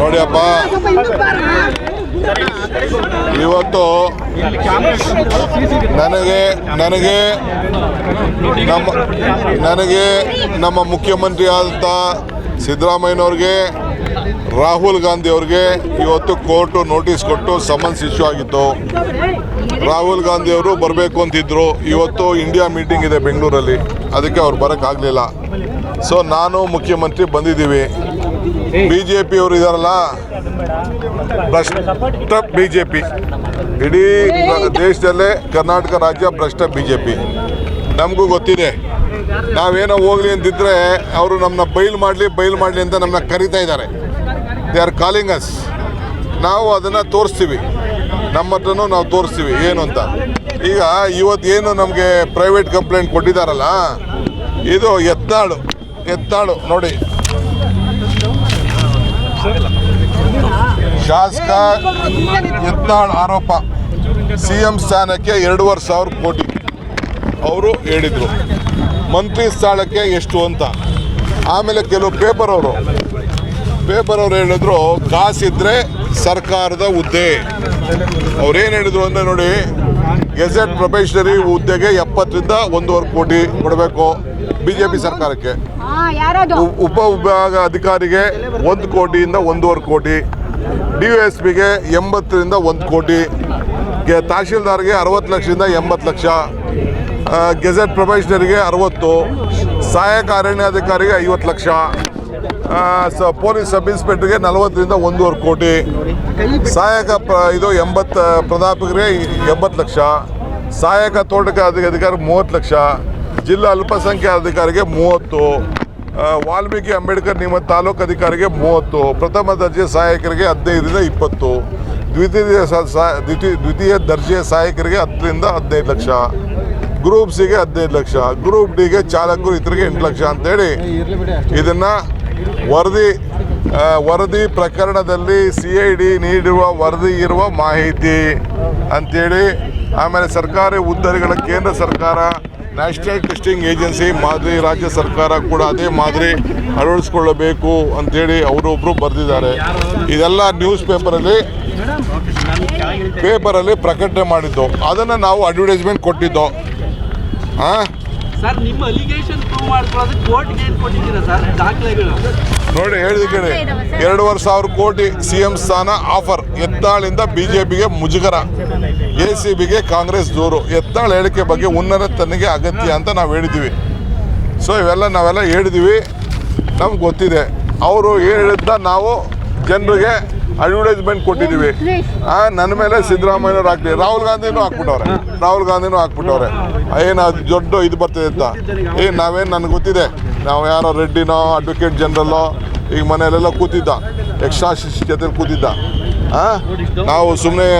ನೋಡಿಯಪ್ಪ ಇವತ್ತು ನನಗೆ ನನಗೆ ನಮ್ಮ ನನಗೆ ನಮ್ಮ ಮುಖ್ಯಮಂತ್ರಿ ಆದಂಥ ಸಿದ್ದರಾಮಯ್ಯನವ್ರಿಗೆ, ರಾಹುಲ್ ಗಾಂಧಿ ಅವ್ರಿಗೆ ಇವತ್ತು ಕೋರ್ಟು ನೋಟಿಸ್ ಕೊಟ್ಟು ಸಮನ್ಸ್ ಇಶ್ಯೂ ಆಗಿತ್ತು. ರಾಹುಲ್ ಗಾಂಧಿ ಅವರು ಬರಬೇಕು ಅಂತಿದ್ರು. ಇವತ್ತು ಇಂಡಿಯಾ ಮೀಟಿಂಗ್ ಇದೆ ಬೆಂಗಳೂರಲ್ಲಿ. ಅದಕ್ಕೆ ಅವ್ರು ಬರೋಕ್ಕಾಗಲಿಲ್ಲ. ಸೊ ನಾನು ಮುಖ್ಯಮಂತ್ರಿ ಬಂದಿದ್ದೀವಿ. ಬಿ ಜೆ ಪಿ ಅವರು ಇದಾರಲ್ಲ? ಭ್ರಷ್ಟ ಬಿ ಜೆ ಪಿ ಇಡೀ ದೇಶದಲ್ಲೇ ಕರ್ನಾಟಕ ರಾಜ್ಯ ಭ್ರಷ್ಟ ಬಿ ಜೆ ಪಿ ನಮಗೂ ಗೊತ್ತಿದೆ. ನಾವೇನೋ ಹೋಗ್ಲಿ ಅಂತಿದ್ರೆ ಅವರು ನಮ್ಮನ್ನ ಬೈಲ್ ಮಾಡಲಿ ಬೈಲ್ ಮಾಡಲಿ ಅಂತ ನಮ್ಮನ್ನ ಕರಿತಾ ಇದ್ದಾರೆ. ದೇ ಆರ್ ಕಾಲಿಂಗ್ ಅಸ್ ನಾವು ಅದನ್ನು ತೋರಿಸ್ತೀವಿ. ನಮ್ಮ ಹತ್ರನೂ ನಾವು ತೋರಿಸ್ತೀವಿ ಏನು ಅಂತ. ಈಗ ಇವತ್ತು ಏನು ನಮಗೆ ಪ್ರೈವೇಟ್ ಕಂಪ್ಲೇಂಟ್ ಕೊಟ್ಟಿದ್ದಾರಲ್ಲ? ಇದು ಎತ್ತಾಳು ಎತ್ತಾಳು ನೋಡಿ. ಶಾಸಕ ಯತ್ನಾಳ್ ಆರೋಪ. ಸಿ ಎಂ ಸ್ಥಾನಕ್ಕೆ ಎರಡೂವರೆ ಸಾವಿರ ಕೋಟಿ ಅವರು ಹೇಳಿದರು. ಮಂತ್ರಿ ಸ್ಥಾನಕ್ಕೆ ಎಷ್ಟು ಅಂತ. ಆಮೇಲೆ ಕೆಲವು ಪೇಪರ್ ಅವರು. ಪೇಪರ್ ಅವರು ಹೇಳಿದ್ರು ಕಾಸಿದ್ರೆ ಸರ್ಕಾರದ ಹುದ್ದೆ. ಅವ್ರೇನು ಹೇಳಿದ್ರು ಅಂದರೆ ನೋಡಿ ಗೆಜೆಟ್ ಪ್ರೊಬೇಷನರಿ ಹುದ್ದೆಗೆ ಎಪ್ಪತ್ತರಿಂದ ಒಂದೂವರೆ ಕೋಟಿ ಕೊಡಬೇಕು ಬಿ ಜೆ ಪಿ ಸರ್ಕಾರಕ್ಕೆ ಉಪ ವಿಭಾಗ ಅಧಿಕಾರಿಗೆ ಒಂದು ಕೋಟಿಯಿಂದ ಒಂದೂವರೆ ಕೋಟಿ ಡಿ ಯು ಎಸ್ ಪಿಗೆ ಎಂಬತ್ತರಿಂದ ಒಂದು ಕೋಟಿ, ಗೆ ತಹಶೀಲ್ದಾರ್ಗೆ ಅರವತ್ತು ಲಕ್ಷದಿಂದ ಎಂಬತ್ತು ಲಕ್ಷ ಗೆಜೆಟ್ ಪ್ರೊಫೆಷನರಿಗೆ ಅರವತ್ತು, ಸಹಾಯಕ ಅರಣ್ಯಾಧಿಕಾರಿಗೆ ಐವತ್ತು ಲಕ್ಷ ಸ, ಪೊಲೀಸ್ ಸಬ್ ಇನ್ಸ್ಪೆಕ್ಟ್ರಿಗೆ ನಲವತ್ತರಿಂದ ಒಂದೂವರೆ ಕೋಟಿ, ಸಹಾಯಕ ಪ್ರ ಇದು ಎಂಬತ್ತು ಪ್ರಧಾಪಕರಿಗೆ ಎಂಬತ್ತು ಲಕ್ಷ, ಸಹಾಯಕ ತೋಟಗಾರಿಕೆ ಅಧಿಕಾರಿ ಮೂವತ್ತು ಲಕ್ಷ, ಜಿಲ್ಲಾ ಅಲ್ಪಸಂಖ್ಯಾತ ಅಧಿಕಾರಿಗೆ ಮೂವತ್ತು ವಾಲ್ಮೀಕಿ ಅಂಬೇಡ್ಕರ್ ನಿಮ್ಮ ತಾಲೂಕು ಅಧಿಕಾರಿಗೆ ಮೂವತ್ತು, ಪ್ರಥಮ ದರ್ಜೆ ಸಹಾಯಕರಿಗೆ ಹದಿನೈದರಿಂದ ಇಪ್ಪತ್ತು, ದ್ವಿತೀಯ ದ್ವಿತೀಯ ದ್ವಿತೀಯ ದರ್ಜೆಯ ಸಹಾಯಕರಿಗೆ ಹತ್ತರಿಂದ ಹದಿನೈದು ಲಕ್ಷ, ಗ್ರೂಪ್ ಸಿಗೆ ಹದಿನೈದು ಲಕ್ಷ, ಗ್ರೂಪ್ ಡಿಗೆ ಚಾಲಕರು ಇತರಿಗೆ ಎಂಟು ಲಕ್ಷ ಅಂತೇಳಿ ಇದನ್ನು ವರದಿ ವರದಿ ಪ್ರಕರಣದಲ್ಲಿ ಸಿ ಐ ಡಿ ನೀಡುವ ವರದಿ ಇರುವ ಮಾಹಿತಿ ಅಂತೇಳಿ, ಆಮೇಲೆ ಸರ್ಕಾರಿ ಉದ್ದರಿಗಳ ಕೇಂದ್ರ ಸರ್ಕಾರ ನ್ಯಾಷನಲ್ ಟೆಸ್ಟಿಂಗ್ ಏಜೆನ್ಸಿ, ಮಾದರಿ ರಾಜ್ಯ ಸರ್ಕಾರ ಕೂಡ ಅದೇ ಮಾದರಿ ಅಳವಡಿಸ್ಕೊಳ್ಳಬೇಕು ಅಂತೇಳಿ ಅವರೊಬ್ಬರು ಬರೆದಿದ್ದಾರೆ. ಇದೆಲ್ಲ ನ್ಯೂಸ್ ಪೇಪರಲ್ಲಿ ಪೇಪರಲ್ಲಿ ಪ್ರಕಟಣೆ ಮಾಡಿದ್ದು. ಅದನ್ನು ನಾವು ಅಡ್ವರ್ಟೈಸ್ಮೆಂಟ್ ಕೊಟ್ಟಿದ್ದೋ ಹಾಂ ಸರ್, ನಿಮ್ಮ ಅಲಿಗೇಷನ್ ಪ್ರೂವ್ ಮಾಡ್ಕೊಳ್ಳೋದಕ್ಕೆ ಕೋರ್ಟ್ಗೆ ಏನು ಕೊಟ್ಟಿದ್ದೀರಾ ಸರ್? ದಾಖಲೆಗಳು. ನೋಡಿ, ಹೇಳಿದ ಕೇಳಿ. ಎರಡೂವರೆ ಸಾವಿರ ಕೋಟಿ ಸಿ ಎಂ ಸ್ಥಾನ ಆಫರ್. ಎತ್ತಾಳಿಂದ ಬಿಜೆಪಿಗೆ ಮುಜುಗರ. ಎ ಸಿ ಬಿಗೆ ಕಾಂಗ್ರೆಸ್ ದೂರು. ಎತ್ತಾಳ ಹೇಳಿಕೆ ಬಗ್ಗೆ ಉನ್ನತ ತನಿಖೆ ಅಗತ್ಯ ಅಂತ ನಾವು ಹೇಳಿದ್ದೀವಿ ಸೊ ಇವೆಲ್ಲ ನಾವೆಲ್ಲ ಹೇಳಿದ್ದೀವಿ ನಮ್ಗೆ ಗೊತ್ತಿದೆ. ಅವರು ಹೇಳಿದ್ದ ನಾವು ಜನರಿಗೆ ಅಡ್ವರ್ಟೈಸ್ಮೆಂಟ್ ಕೊಟ್ಟಿದ್ದೀವಿ. ಆ, ನನ್ನ ಮೇಲೆ ಸಿದ್ದರಾಮಯ್ಯ ಹಾಕ್ಲಿ. ರಾಹುಲ್ ಗಾಂಧಿನೂ ಹಾಕ್ಬಿಟ್ಟವ್ರೆ. ರಾಹುಲ್ ಗಾಂಧಿನೂ ಹಾಕ್ಬಿಟ್ಟವ್ರೆ. ಏನು ಅದು ದೊಡ್ಡ ಇದು ಬರ್ತದೆ ಅಂತ? ಏ ನಾವೇನು ನನಗೆ ಗೊತ್ತಿದೆ? ನಾವು ಯಾರೋ ರೆಡ್ಡಿನೋ ಅಡ್ವೊಕೇಟ್ ಜನರಲ್ಲೋ ಈಗ ಮನೆಯಲ್ಲೆಲ್ಲ ಕೂತಿದ್ದ. ಎಕ್ಸ್ಟ್ರಾ ಜೊತೆ ಕೂತಿದ್ದ. ಹಾಂ ನಾವು ಸುಮ್ಮನೆ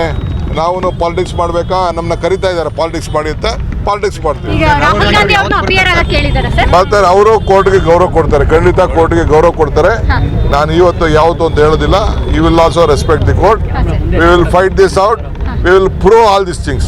ನಾವು ಪಾಲಿಟಿಕ್ಸ್ ಮಾಡಬೇಕಾ? ನಮ್ಮನ್ನ ಕರಿತಾ ಇದ್ದಾರೆ. ಪಾಲಿಟಿಕ್ಸ್ ಮಾಡಿ ಅಂತ ಪಾಲಿಟಿಕ್ಸ್ ಮಾಡ್ತೀವಿ. ಮಾಡ್ತಾರೆ ಅವರು ಕೋರ್ಟ್ಗೆ ಗೌರವ ಕೊಡ್ತಾರೆ. ಖಂಡಿತ ಕೋರ್ಟ್ಗೆ ಗೌರವ ಕೊಡ್ತಾರೆ. ನಾನು ಇವತ್ತು ಯಾವುದು ಅಂತ ಹೇಳೋದಿಲ್ಲ. You will also respect the court we will fight this out we will prove all this things